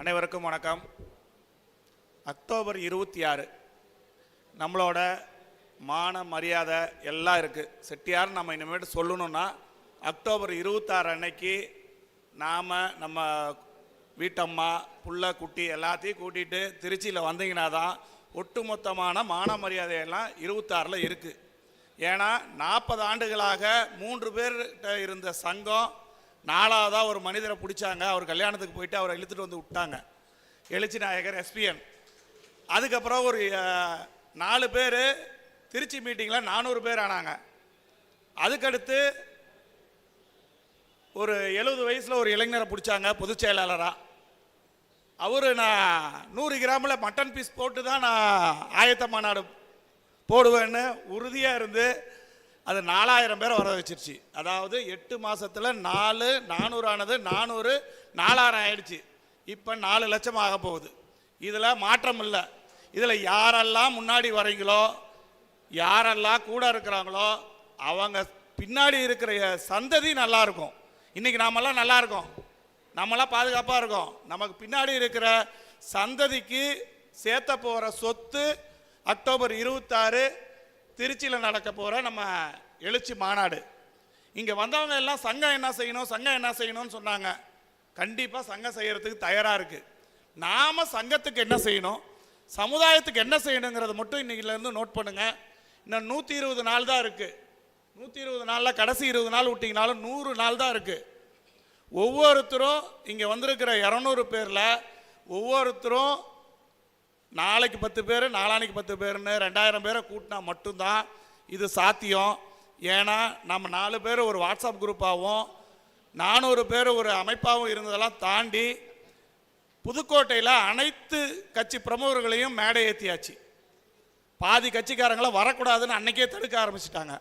அனைவருக்கும் வணக்கம். அக்டோபர் இருபத்தி ஆறு. நம்மளோட மான மரியாதை எல்லாம் இருக்குது செட்டியார் நம்ம இனிமேட்டு சொல்லணும்னா அக்டோபர் இருபத்தாறு அன்னைக்கு நாம் நம்ம வீட்டம்மா புள்ள குட்டி எல்லாத்தையும் கூட்டிகிட்டு திருச்சியில் வந்தீங்கன்னா தான் ஒட்டுமொத்தமான மான மரியாதையெல்லாம் இருபத்தாறில் இருக்குது ஏன்னா நாற்பது ஆண்டுகளாக மூன்று பேர்கிட்ட இருந்த சங்கம் நாலாவதாக ஒரு மனிதரை பிடிச்சாங்க. அவர் கல்யாணத்துக்கு போயிட்டு அவரை இழுத்துட்டு வந்து விட்டாங்க. எழுச்சி நாயகர் எஸ்பிஎன் அதுக்கப்புறம் ஒரு நாலு பேர் திருச்சி மீட்டிங்கில் நானூறு பேர் ஆனாங்க. அதுக்கடுத்து ஒரு எழுபது வயசில் ஒரு இளைஞரை பிடிச்சாங்க பொதுச் செயலாளராக அவர் நான் நூறு கிராமில் மட்டன் பீஸ் போட்டு தான் நான் ஆயத்த மாநாடு போடுவேன்னு உறுதியாக இருந்து அது நாலாயிரம் பேரை வர வச்சிருச்சு. அதாவது எட்டு மாதத்தில் நாலு நானூறு ஆனது நானூறு நாலாயிரம் ஆயிடுச்சு. இப்போ நாலு லட்சம் ஆக போகுது. இதில் மாற்றம் இல்லை. இதில் யாரெல்லாம் முன்னாடி வரீங்களோ யாரெல்லாம் கூட இருக்கிறாங்களோ அவங்க பின்னாடி இருக்கிற சந்ததி நல்லா இருக்கும். இன்னைக்கு நாமெல்லாம் நல்லா இருக்கோம். நம்மளாம் பாதுகாப்பாக இருக்கோம். நமக்கு பின்னாடி இருக்கிற சந்ததிக்கு சேர்த்த போகிற சொத்து அக்டோபர் இருபத்தாறு திருச்சியில் நடக்க போகிற நம்ம எழுச்சி மாநாடு. இங்கே வந்தவங்க எல்லாம் சங்கம் என்ன செய்யணும் சங்கம் என்ன செய்யணும்னு சொன்னாங்க. கண்டிப்பாக சங்கம் செய்கிறதுக்கு தயாராக இருக்குது நாம் சங்கத்துக்கு என்ன செய்யணும் சமுதாயத்துக்கு என்ன செய்யணுங்கிறத மட்டும் இன்றைக்கிலேருந்து நோட் பண்ணுங்கள் இன்னும் நூற்றி இருபது நாள் தான் இருக்குது நூற்றி இருபது நாளில் கடைசி இருபது நாள் விட்டிங்கனாலும் நூறு நாள் தான் இருக்குது ஒவ்வொருத்தரும் இங்கே வந்திருக்கிற இரநூறு பேரில் ஒவ்வொருத்தரும் நாளைக்கு பத்து பேர் நாளானைக்கு பத்து பேர்னு ரெண்டாயிரம் பேரை கூட்டினா மட்டும்தான் இது சாத்தியம். ஏன்னா நம்ம நாலு பேர் ஒரு வாட்ஸ்அப் குரூப்பாகவும் நானூறு பேர் ஒரு அமைப்பாகவும் இருந்ததெல்லாம் தாண்டி புதுக்கோட்டையில் அனைத்து கட்சி பிரமுகர்களையும் மேடை ஏற்றியாச்சு பாதி கட்சிக்காரங்களை வரக்கூடாதுன்னு அன்னைக்கே தடுக்க ஆரம்பிச்சிட்டாங்க.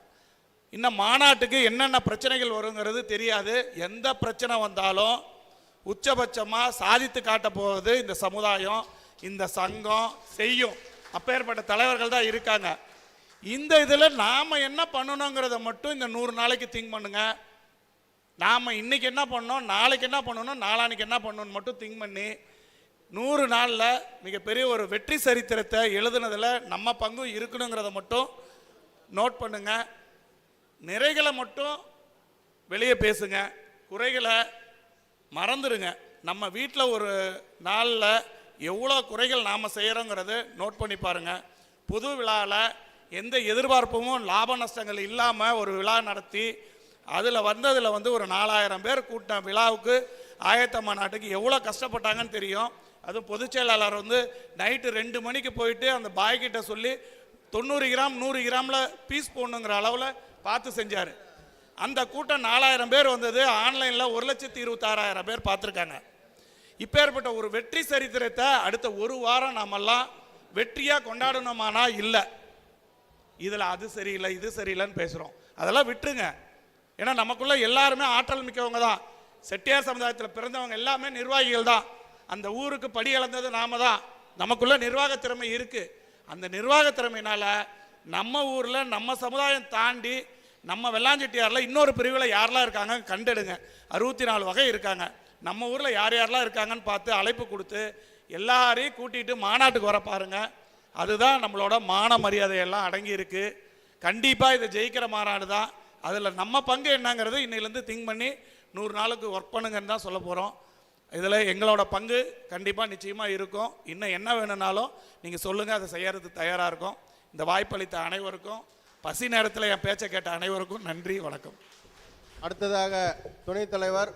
இன்னும் மாநாட்டுக்கு என்னென்ன பிரச்சனைகள் வருங்கிறது தெரியாது. எந்த பிரச்சனை வந்தாலும் உச்சபட்சமாக சாதித்து காட்ட போவது இந்த சமுதாயம். இந்த சங்கம் செய்யும். அப்பேற்பட்ட தலைவர்கள் தான் இருக்காங்க. இந்த இதில் நாம் என்ன பண்ணணுங்கிறத மட்டும் இந்த நூறு நாளைக்கு திங்க் பண்ணுங்க. நாம் இன்னைக்கு என்ன பண்ணோம் நாளைக்கு என்ன பண்ணணும் நாளான்னைக்கு என்ன பண்ணணும்னு மட்டும் திங்க் பண்ணி நூறு நாளில் மிகப்பெரிய ஒரு வெற்றி சரித்திரத்தை எழுதுனதில் நம்ம பங்கும் இருக்கணுங்கிறத மட்டும் நோட் பண்ணுங்க. நிறைகளை மட்டும் வெளியே பேசுங்க. குறைகளை மறந்துடுங்க நம்ம வீட்டில் ஒரு நாளில் எவ்வளோ குறைகள் நாம் செய்கிறோங்கிறது நோட் பண்ணி பாருங்க. புது விழாவில் எந்த எதிர்பார்ப்பும் லாப நஷ்டங்கள் இல்லாமல் ஒரு விழா நடத்தி அதில் வந்ததில் வந்து ஒரு நாலாயிரம் பேர் கூட்டம் விழாவுக்கு ஆயத்தம்மா நாட்டுக்கு எவ்வளோ கஷ்டப்பட்டாங்கன்னு தெரியும். அதுவும் பொதுச் செயலாளர் வந்து நைட்டு ரெண்டு மணிக்கு போயிட்டு அந்த பாய்கிட்ட சொல்லி தொண்ணூறு கிராம் நூறு கிராமில் பீஸ் போடணுங்கிற அளவில் பார்த்து செஞ்சார். அந்த கூட்டம் நாலாயிரம் பேர் வந்தது. ஆன்லைனில் ஒரு லட்சத்தி இருபத்தாறாயிரம் பேர் பார்த்துருக்காங்க. இப்பேற்பட்ட ஒரு வெற்றி சரித்திரத்தை அடுத்த ஒரு வாரம் நாமெல்லாம் வெற்றியாக கொண்டாடணுமானா இல்லை. இதில் அது சரியில்லை இது சரியில்லைன்னு பேசுகிறோம் அதெல்லாம் விட்டுருங்க. ஏன்னா நமக்குள்ளே எல்லாருமே ஆற்றல் மிக்கவங்க தான். செட்டியார் சமுதாயத்தில் பிறந்தவங்க எல்லாமே நிர்வாகிகள் தான். அந்த ஊருக்கு படி இழந்தது நாம தான். நமக்குள்ளே நிர்வாக திறமை இருக்குது அந்த நிர்வாக திறமையினால் நம்ம ஊரில் நம்ம சமுதாயம் தாண்டி நம்ம வெள்ளாஞ்செட்டியாரில் இன்னொரு பிரிவில் யாரெல்லாம் இருக்காங்க கண்டெடுங்க. அறுபத்தி நாலு வகை இருக்காங்க. நம்ம ஊரில் யார் யாரெல்லாம் இருக்காங்கன்னு பார்த்து அழைப்பு கொடுத்து எல்லாரையும் கூட்டிகிட்டு மாநாட்டுக்கு வர பாருங்க. அதுதான் நம்மளோட மான மரியாதையெல்லாம் அடங்கியிருக்கு கண்டிப்பாக இதை ஜெயிக்கிற மாநாடு தான். அதில் நம்ம பங்கு என்னங்கிறது இன்னிலேருந்து திங்க் பண்ணி நூறு நாளுக்கு ஒர்க் பண்ணுங்கன்னு தான் சொல்ல போகிறோம் இதில் எங்களோட பங்கு கண்டிப்பாக நிச்சயமாக இருக்கும். இன்னும் என்ன வேணும்னாலும் நீங்கள் சொல்லுங்கள் அதை செய்யறதுக்கு தயாராக இருக்கும். இந்த வாய்ப்பளித்த அனைவருக்கும் பசி நேரத்தில் என் பேச்சை கேட்ட அனைவருக்கும் நன்றி வணக்கம். அடுத்ததாக துணைத் தலைவர்